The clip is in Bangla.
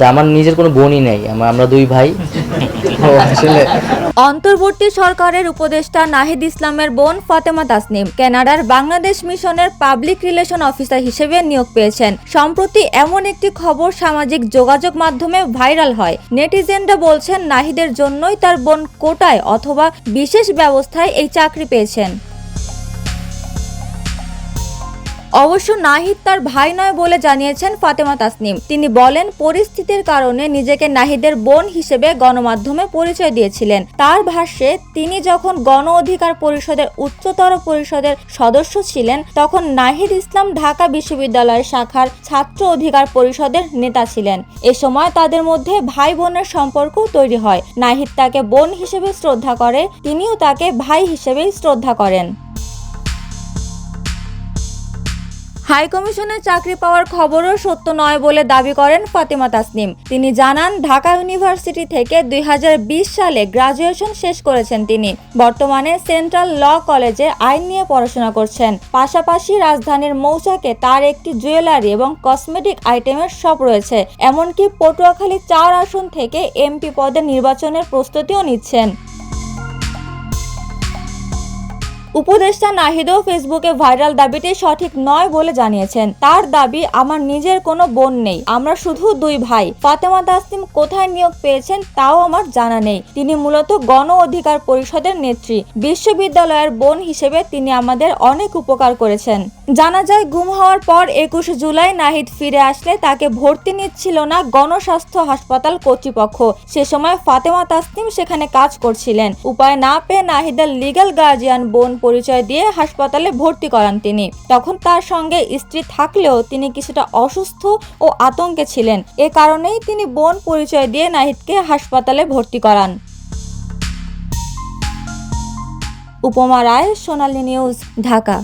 আমার নিজের কোনো বোনই নেই আমরা দুই ভাই। আসলে অন্তর্বর্তী সরকারের উপদেষ্টা নাহিদ ইসলামের বোন ফাতেমা তাসনিম কানাডার বাংলাদেশ মিশনের পাবলিক রিলেশন অফিসার হিসেবে নিয়োগ পেয়েছেন। সম্প্রতি এমন একটি খবর সামাজিক যোগাযোগ মাধ্যমে ভাইরাল হয়। নেটিজেনরা বলছেন নাহিদের জন্যই তার বোন কোটায় অথবা বিশেষ ব্যবস্থায় এই চাকরি পেয়েছেন। অবশ্য নাহিদ তার ভাই নয় বলে জানিয়েছেন ফাতেমা তাসনিম। তিনি বলেন, পরিস্থিতির কারণে নিজেকে নাহিদের বোন হিসেবে গণমাধ্যমে পরিচয় দিয়েছিলেন। তার ভাষ্যে, তিনি যখন গণ অধিকার পরিষদের উচ্চতর পরিষদের সদস্য ছিলেন, তখন নাহিদ ইসলাম ঢাকা বিশ্ববিদ্যালয়ের শাখার ছাত্র অধিকার পরিষদের নেতা ছিলেন। এ সময় তাদের মধ্যে ভাই বোনের সম্পর্ক তৈরি হয়। নাহিদ তাকে বোন হিসেবে শ্রদ্ধা করে, তিনিও তাকে ভাই হিসেবেই শ্রদ্ধা করেন। হাই কমিশনের চাকরি পাওয়ার খবরও সত্য নয় বলে দাবি করেন ফাতেমা তাসনিম। তিনি জানান, ঢাকা ইউনিভার্সিটি থেকে দুই হাজার বিশ সালে গ্রাজুয়েশন শেষ করেছেন তিনি। বর্তমানে সেন্ট্রাল ল কলেজে আইন নিয়ে পড়াশোনা করছেন। পাশাপাশি রাজধানীর মৌচাকে তার একটি জুয়েলারি এবং কসমেটিক আইটেমের শপ রয়েছে। এমনকি পটুয়াখালী চার আসন থেকে এমপি পদে নির্বাচনের প্রস্তুতিও নিচ্ছেন। উপদেষ্টা নাহিদও ফেসবুকে ভাইরাল দাবিটি সঠিক নয় বলে জানিয়েছেন। তার দাবি, আমার নিজের কোনো বোন নেই, আমরা শুধু দুই ভাই। ফাতেমা তাসনিম কোথায় নিয়োগ পেয়েছেন তাও আমার জানা নেই। তিনি মূলত গণ অধিকার পরিষদের নেত্রী। বিশ্ববিদ্যালয়ের বোন হিসেবে তিনি আমাদের অনেক উপকার করেছেন। জানা যায়, গুম হওয়ার পর একুশে জুলাই নাহিদ ফিরে আসলে তাকে ভর্তি নিচ্ছিল না গণস্বাস্থ্য হাসপাতাল কর্তৃপক্ষ। সে সময় ফাতেমা তাসনিম সেখানে কাজ করছিলেন। উপায় না পেয়ে নাহিদের লিগ্যাল গার্জিয়ান বোন পরিচয় দিয়ে হাসপাতালে ভর্তি করান তিনি। তখন তার সঙ্গে স্ত্রী থাকলেও তিনি কিছুটা অসুস্থ ও আতঙ্কে ছিলেন। এ কারণেই তিনি বোন পরিচয় দিয়ে নাহিদকে হাসপাতালে ভর্তি করান। উপমা রায়, সোনালী নিউজ, ঢাকা।